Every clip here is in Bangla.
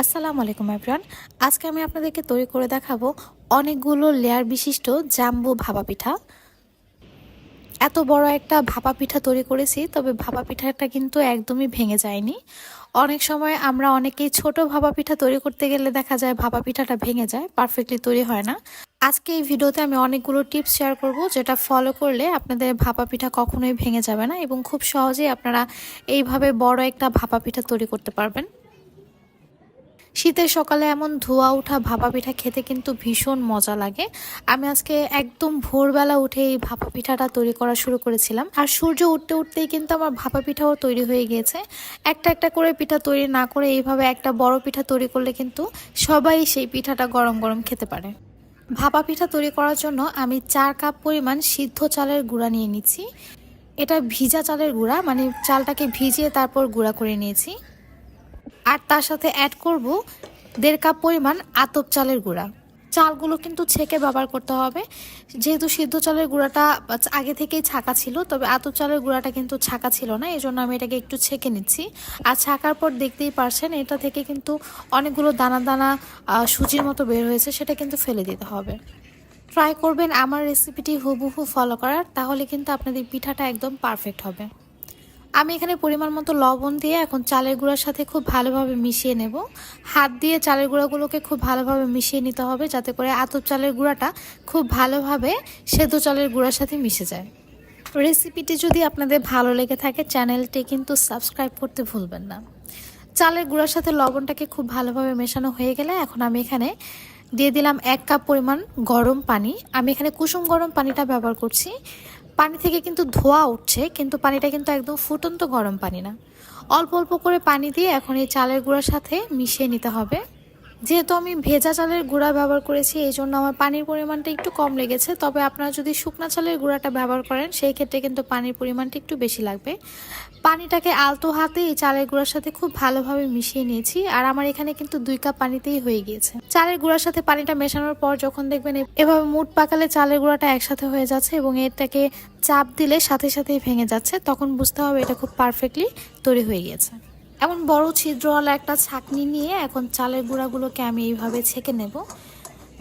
আসসালামু আলাইকুম এভরিওয়ান আজকে আমি আপনাদেরকে তৈরি করে দেখাবো অনেকগুলো লেয়ার বিশিষ্ট জাম্বু ভাপা পিঠা। এত বড় একটা ভাপা পিঠা তৈরি করেছি, তবে ভাপা পিঠাটা কিন্তু একদমই ভেঙে যায়নি। অনেক সময় আমরা অনেকেই ছোট ভাপা পিঠা তৈরি করতে গেলে দেখা যায় ভাপা পিঠাটা ভেঙে যায় পারফেক্টলি তৈরি হয় না। আজকে এই ভিডিওতে আমি অনেকগুলো টিপস শেয়ার করব যেটা ফলো করলে আপনাদের ভাপা পিঠা কখনোই ভেঙে যাবে না এবং খুব সহজেই আপনারা এইভাবে বড় একটা ভাপা পিঠা তৈরি করতে পারবেন। শীতের সকালে এমন ধোয়া ওঠা ভাপা পিঠা খেতে কিন্তু ভীষণ মজা লাগে। আমি আজকে একদম ভোরবেলা উঠে এই ভাপা পিঠাটা তৈরি করা শুরু করেছিলাম। আর সূর্য উঠতে উঠতেই কিন্তু আমার ভাপা পিঠাও তৈরি হয়ে গিয়েছে। একটা একটা করে পিঠা তৈরি না করে এইভাবে একটা বড় পিঠা তৈরি করলে কিন্তু সবাই সেই পিঠাটা গরম গরম খেতে পারে। ভাপা পিঠা তৈরি করার জন্য আমি চার কাপ পরিমাণ সিদ্ধ চালের গুঁড়া নিয়ে নিচ্ছি। এটা ভিজা চালের গুঁড়া মানে চালটাকে ভিজিয়ে তারপর গুঁড়া করে নিয়েছি। আর তার সাথে অ্যাড করব দেড় কাপ পরিমাণ আতপ চালের গুঁড়া। চালগুলো কিন্তু ছেঁকে ব্যবহার করতে হবে। যেহেতু সিদ্ধ চালের গুঁড়াটা আগে থেকেই ছাকা ছিল, তবে আতপ চালের গুঁড়াটা কিন্তু ছাকা ছিল না এই জন্য আমি এটাকে একটু ছেঁকে নিচ্ছি। আর ছাকার পর দেখতেই পারছেন, এটা থেকে কিন্তু অনেকগুলো দানা দানা সুজির মতো বের হয়েছে, সেটা কিন্তু ফেলে দিতে হবে। ট্রাই করবেন আমার রেসিপিটি হুবহু ফলো করার, তাহলে কিন্তু আপনাদের পিঠাটা একদম পারফেক্ট হবে। আমি এখানে পরিমাণ মতো লবণ দিয়ে এখন চালের গুঁড়ার সাথে খুব ভালোভাবে মিশিয়ে নেব। হাত দিয়ে চালের গুঁড়াগুলোকে খুব ভালোভাবে মিশিয়ে নিতে হবে যাতে করে আতপ চালের গুঁড়াটা খুব ভালোভাবে সেদ্ধ চালের গুঁড়ার সাথে মিশে যায়। রেসিপিটি যদি আপনাদের ভালো লেগে থাকে, চ্যানেলটি কিন্তু সাবস্ক্রাইব করতে ভুলবেন না। চালের গুঁড়ার সাথে লবণটাকে খুব ভালোভাবে মেশানো হয়ে গেলে এখন আমি এখানে দিয়ে দিলাম এক কাপ পরিমাণ গরম পানি। আমি এখানে কুসুম গরম পানিটা ব্যবহার করছি। পানি থেকে কিন্তু ধোয়া উঠছে, কিন্তু পানিটা কিন্তু একদম ফুটন্ত গরম পানি না। অল্প অল্প করে পানি দিয়ে এখন এই চালের গুঁড়ার সাথে মিশিয়ে নিতে হবে। যেহেতু আমি ভেজা চালের গুঁড়া ব্যবহার করেছি, এই জন্য আমার পানির পরিমাণটা একটু কম লেগেছে। তবে আপনারা যদি শুকনা চালের গুঁড়াটা ব্যবহার করেন, সেই ক্ষেত্রে কিন্তু পানির পরিমাণটা একটু বেশি লাগবে। পানিটাকে আলতো হাতে এই চালের গুঁড়ার সাথে খুব ভালোভাবে মিশিয়ে নিয়েছি, আর আমার এখানে কিন্তু দুই কাপ পানিতেই হয়ে গিয়েছে। চালের গুঁড়ার সাথে পানিটা মেশানোর পর যখন দেখবেন এভাবে মুট পাকালে চালের গুঁড়াটা একসাথে হয়ে যাচ্ছে এবং এটাকে চাপ দিলে সাথে সাথেই ভেঙে যাচ্ছে, তখন বুঝতে হবে এটা খুব পারফেক্টলি তৈরি হয়ে গিয়েছে। এমন বড় ছিদ্রওয়ালা একটা ছাকনি নিয়ে এখন চালের গুঁড়াগুলোকে আমি এইভাবে ছেঁকে নেব।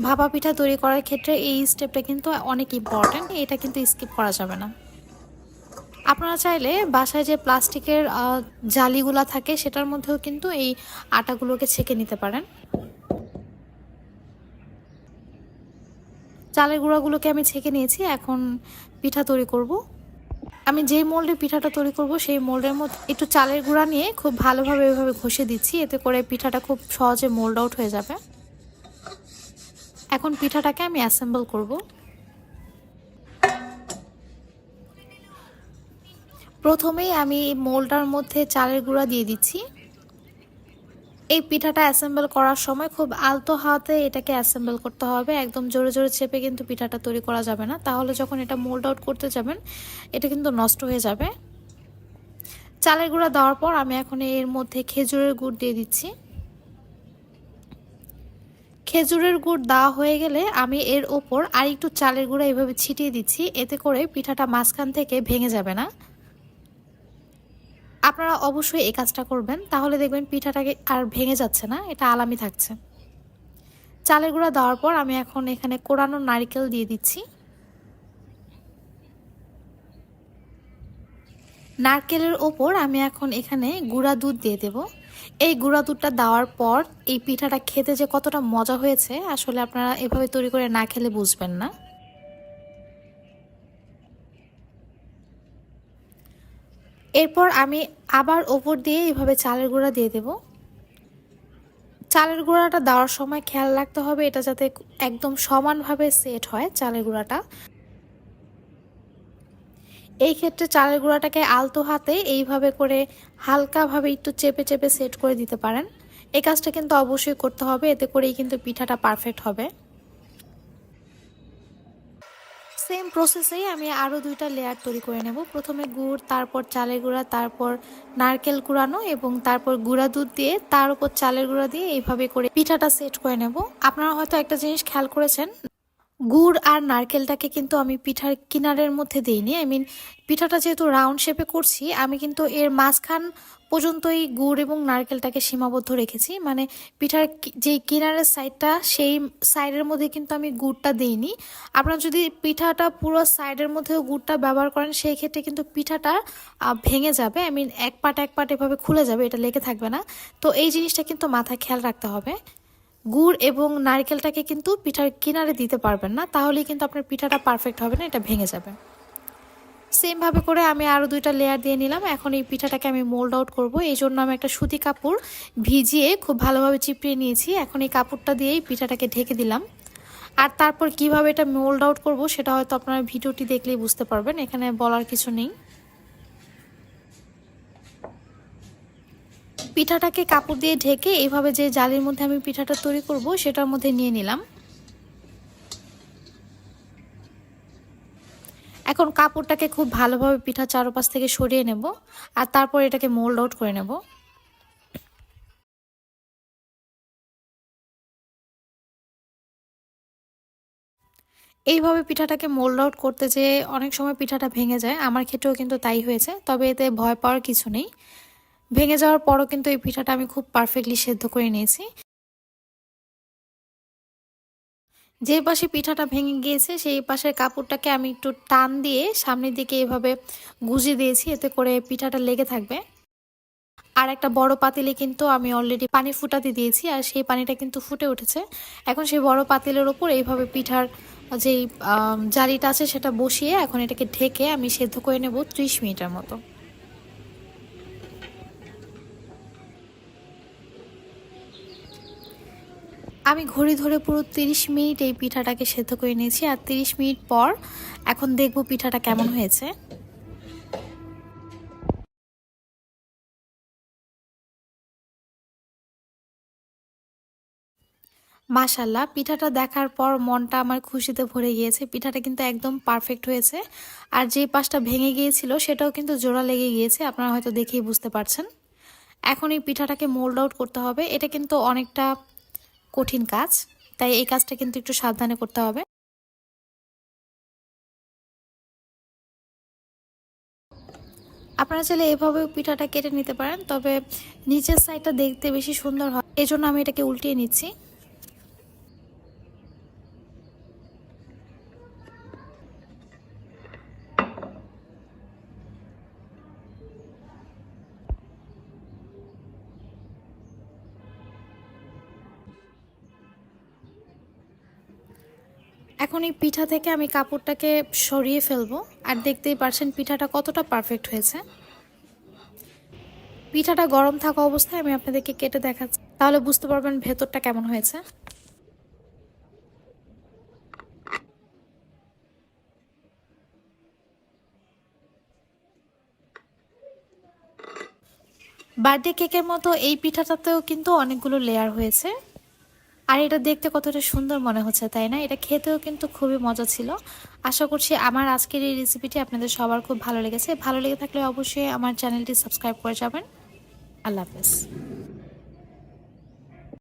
ভাপা পিঠা তৈরি করার ক্ষেত্রে এই স্টেপটা কিন্তু অনেক ইম্পর্ট্যান্ট এটা কিন্তু স্কিপ করা যাবে না। আপনারা চাইলে বাসায় যে প্লাস্টিকের জালিগুলা থাকে সেটার মধ্যেও কিন্তু এই আটাগুলোকে ছেঁকে নিতে পারেন। চালের গুঁড়াগুলোকে আমি ছেঁকে নিয়েছি, এখন পিঠা তৈরি করব। আমি যে মোল্ডে পিঠাটা তৈরি করব, সেই মোল্ডের মধ্যে একটু চালের গুঁড়া নিয়ে খুব ভালোভাবে এভাবে ঘষে দিচ্ছি, এতে করে পিঠাটা খুব সহজে মোল্ড আউট হয়ে যাবে। এখন পিঠাটাকে আমি অ্যাসেম্বল করব। প্রথমেই আমি মোল্ডার মধ্যে চালের গুঁড়া দিয়ে দিচ্ছি। এই পিঠাটা অ্যাসেম্বল করার সময় খুব আলতো হাতে এটাকে অ্যাসেম্বল করতে হবে। একদম জোরে জোরে চেপে কিন্তু পিঠাটা তৈরি করা যাবে না। তাহলে যখন এটা মোল্ড আউট করতে যাবেন, এটা কিন্তু নষ্ট হয়ে যাবে। চালের গুঁড়া দেওয়ার পর আমি এখন এর মধ্যে খেজুরের গুড় দিয়ে দিচ্ছি। খেজুরের গুড় দেওয়া হয়ে গেলে আমি এর ওপর আর একটু চালের গুঁড়া এভাবে ছিটিয়ে দিচ্ছি। এতে করে পিঠাটা মাঝখান থেকে ভেঙে যাবে না। আপনারা অবশ্যই এই কাজটা করবেন। তাহলে দেখবেন পিঠাটাকে আর ভেঙে যাচ্ছে না, এটা আলামি থাকছে। চালের গুঁড়া দেওয়ার পর আমি এখন এখানে কোরানো নারিকেল দিয়ে দিচ্ছি। নারকেলের ওপর আমি এখন এখানে গুঁড়া দুধ দিয়ে দেব। এই গুঁড়া দুধটা দেওয়ার পর এই পিঠাটা খেতে যে কতটা মজা হয়েছে, আসলে আপনারা এভাবে তৈরি করে না খেলে বুঝবেন না। এরপর আমি আবার ওপর দিয়ে এভাবে চালের গুঁড়া দিয়ে দেব। চালের গুঁড়াটা দেওয়ার সময় খেয়াল রাখতে হবে, এটা যাতে একদম সমানভাবে সেট হয় চালের গুঁড়াটা। এই ক্ষেত্রে চালের গুঁড়াটাকে আলতো হাতে এইভাবে করে হালকাভাবে একটু চেপে চেপে সেট করে দিতে পারেন। এই কাজটা কিন্তু অবশ্যই করতে হবে, এতে করেই কিন্তু পিঠাটা পারফেক্ট হবে। সেম প্রসেসেই আমি আরও দুইটা লেয়ার তৈরি করে নেব। প্রথমে গুড়, তারপর চালের গুঁড়া, তারপর নারকেল কুড়ানো এবং তারপর গুঁড়া দুধ দিয়ে তার উপর চালের গুঁড়া দিয়ে এইভাবে করে পিঠাটা সেট করে নেব। আপনারা হয়তো একটা জিনিস খেয়াল করেছেন, গুড় আর নারকেলটাকে কিন্তু আমি পিঠার কিনারের মধ্যে দিইনি। আই মিন পিঠাটা যেহেতু রাউন্ড শেপে করছি, আমি কিন্তু এর মাঝখান পর্যন্তই গুড় এবং নারকেলটাকে সীমাবদ্ধ রেখেছি। মানে পিঠার যে কিনারের সাইডটা সেই সাইডের মধ্যে কিন্তু আমি গুড়টা দিইনি। আপনারা যদি পিঠাটা পুরো সাইডের মধ্যেও গুড়টা ব্যবহার করেন, সেই ক্ষেত্রে কিন্তু পিঠাটা ভেঙে যাবে। আই মিন এক পাট এক পাট এভাবে খুলে যাবে, এটা লেগে থাকবে না। তো এই জিনিসটা কিন্তু মাথায় খেয়াল রাখতে হবে। গুড় এবং নারকেলটাকে কিন্তু পিঠার কিনারে দিতে পারবেন না, তাহলেই কিন্তু আপনার পিঠাটা পারফেক্ট হবে না, এটা ভেঙে যাবে। সেমভাবে করে আমি আরও দুইটা লেয়ার দিয়ে নিলাম। এখন এই পিঠাটাকে আমি মোল্ড আউট করব। এই জন্য আমি একটা সুতি কাপড় ভিজিয়ে খুব ভালোভাবে চিপড়িয়ে নিয়েছি। এখন এই কাপড়টা দিয়েই পিঠাটাকে ঢেকে দিলাম। আর তারপর কীভাবে এটা মোল্ড আউট করব সেটা হয়তো আপনারা ভিডিওটি দেখলেই বুঝতে পারবেন। এখানে বলার কিছু নেই। পিঠাটাকে কাপড় দিয়ে ঢেকে এইভাবে যে জালির মধ্যে আমি পিঠাটা তৈরি করব সেটার মধ্যে নিয়ে নিলাম। এখন কাপড়টাকে খুব ভালোভাবে পিঠা চারপাশ থেকে সরিয়ে নেব আর তারপর এটাকে মোল্ড আউট করে নেব। এইভাবে পিঠাটাকে মোল্ড আউট করতে যে অনেক সময় পিঠাটা ভেঙে যায়, আমার ক্ষেত্রেও কিন্তু তাই হয়েছে, তবে এতে ভয় পাওয়ার কিছু নেই। ভেঙে যাওয়ার পরও কিন্তু এই পিঠাটা আমি খুব পারফেক্টলি সেদ্ধ করে নিয়েছি। যে পাশে পিঠাটা ভেঙে গিয়েছে, সেই পাশের কাপড়টাকে আমি একটু টান দিয়ে সামনের দিকে এভাবে গুজে দিয়েছি, এতে করে পিঠাটা লেগে থাকবে। আর একটা বড় পাতিলে কিন্তু আমি অলরেডি পানি ফুটাতে দিয়েছি, আর সেই পানিটা কিন্তু ফুটে উঠেছে। এখন সেই বড় পাতিলের ওপর এইভাবে পিঠার যেই জালিটা আছে, সেটা বসিয়ে এখন এটাকে ঢেকে আমি সেদ্ধ করে নেব ত্রিশ মিনিটের মতো। আমি ঘড়ি ধরে পুরো তিরিশ মিনিট এই পিঠাটাকে সেদ্ধ করে নিয়েছি আর তিরিশ মিনিট পর এখন দেখব পিঠাটা কেমন হয়েছে। মাশাল্লাহ পিঠাটা দেখার পর মনটা আমার খুশিতে ভরে গিয়েছে। পিঠাটা কিন্তু একদম পারফেক্ট হয়েছে। আর যে পাশটা ভেঙে গিয়েছিল সেটাও কিন্তু জোড়া লেগে গিয়েছে। আপনারা হয়তো দেখেই বুঝতে পারছেন। এখন এই পিঠাটাকে মোল্ড আউট করতে হবে। এটা কিন্তু অনেকটা কঠিন কাজ, তাই এই কাজটা কিন্তু একটু সাবধানে করতে হবে। আপনারা চাইলে এভাবে পিঠাটা কেটে নিতে পারেন, তবে নিচের সাইডটা দেখতে বেশি সুন্দর হয়, এজন্য আমি এটাকে উল্টিয়ে নিচ্ছি। এখন এই পিঠা থেকে আমি কাপড়টাকে সরিয়ে ফেলব। আর দেখতেই পারছেন পিঠাটা কতটা পারফেক্ট হয়েছে। পিঠাটা গরম থাকা অবস্থায় আমি আপনাদেরকে কেটে দেখাচ্ছি। তাহলে বুঝতে পারবেন ভেতরটা কেমন হয়েছে। বার্থডে কেকের মতো এই পিঠাটাতেও কিন্তু অনেকগুলো লেয়ার হয়েছে। আর এটা দেখতে কতটা সুন্দর মনে হচ্ছে, তাই না? এটা খেতেও কিন্তু খুবই মজা ছিল। আশা করছি আমার আজকের এই রেসিপিটি আপনাদের সবার খুব ভালো লেগেছে। ভালো লেগে থাকলে অবশ্যই আমার চ্যানেলটি সাবস্ক্রাইব করে যাবেন। আল্লাহ হাফেজ।